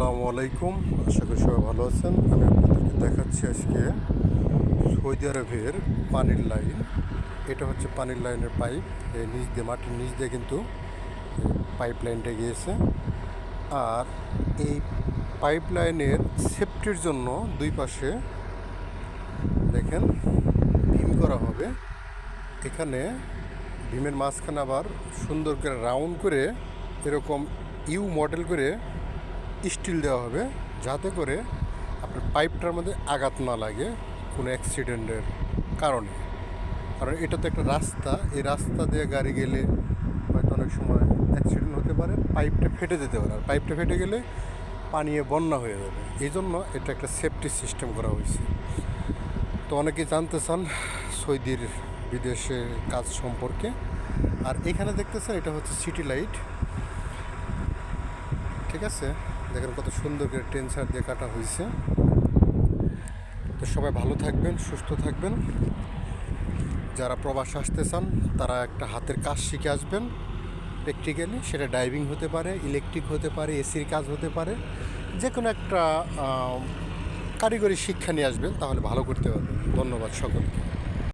আসসালামু আলাইকুম। আশা করি সবাই ভালো আছেন। আমি আপনাদেরকে দেখাচ্ছি আজকে সৌদি আরবের পানির লাইন। এটা হচ্ছে পানির লাইনের পাইপ। এই নিচ দিয়ে, মাটির নিচ দিয়ে কিন্তু পাইপ লাইনটা গিয়েছে। আর এই পাইপ লাইনের সেফটির জন্য দুই পাশে দেখেন ভীম করা হবে। এখানে ভীমের মাঝখানে আবার সুন্দর করে রাউন্ড করে এরকম ইউ মডেল করে স্টিল দেওয়া হবে যাতে করে আপনার পাইপটার মধ্যে আঘাত না লাগে কোনো অ্যাক্সিডেন্টের কারণে। কারণ এটা তো একটা রাস্তা, এই রাস্তা দিয়ে গাড়ি গেলে হয়তো অনেক সময় অ্যাক্সিডেন্ট হতে পারে, পাইপটা ফেটে যেতে পারে। আর পাইপটা ফেটে গেলে পানিয়ে বন্যা হয়ে যাবে। এই জন্য এটা একটা সেফটি সিস্টেম করা হয়েছে। তো অনেকেই জানতে চান সৌদির বিদেশের কাজ সম্পর্কে। আর এখানে দেখতেছেন এটা হচ্ছে সিটি লাইট। ঠিক আছে? দেখেন কত সুন্দর করে টেনসার দিয়ে কাটা হয়েছে। তো সবাই ভালো থাকবেন, সুস্থ থাকবেন। যারা প্রবাস আসতে চান, তারা একটা হাতের কাজ শিখে আসবেন। প্র্যাকটিক্যালি সেটা ডাইভিং হতে পারে ইলেকট্রিক হতে পারে এসির কাজ হতে পারে। যে কোনো একটা কারিগরি শিক্ষা নিয়ে আসবেন, তাহলে ভালো করতে পারবেন। ধন্যবাদ সকলকে।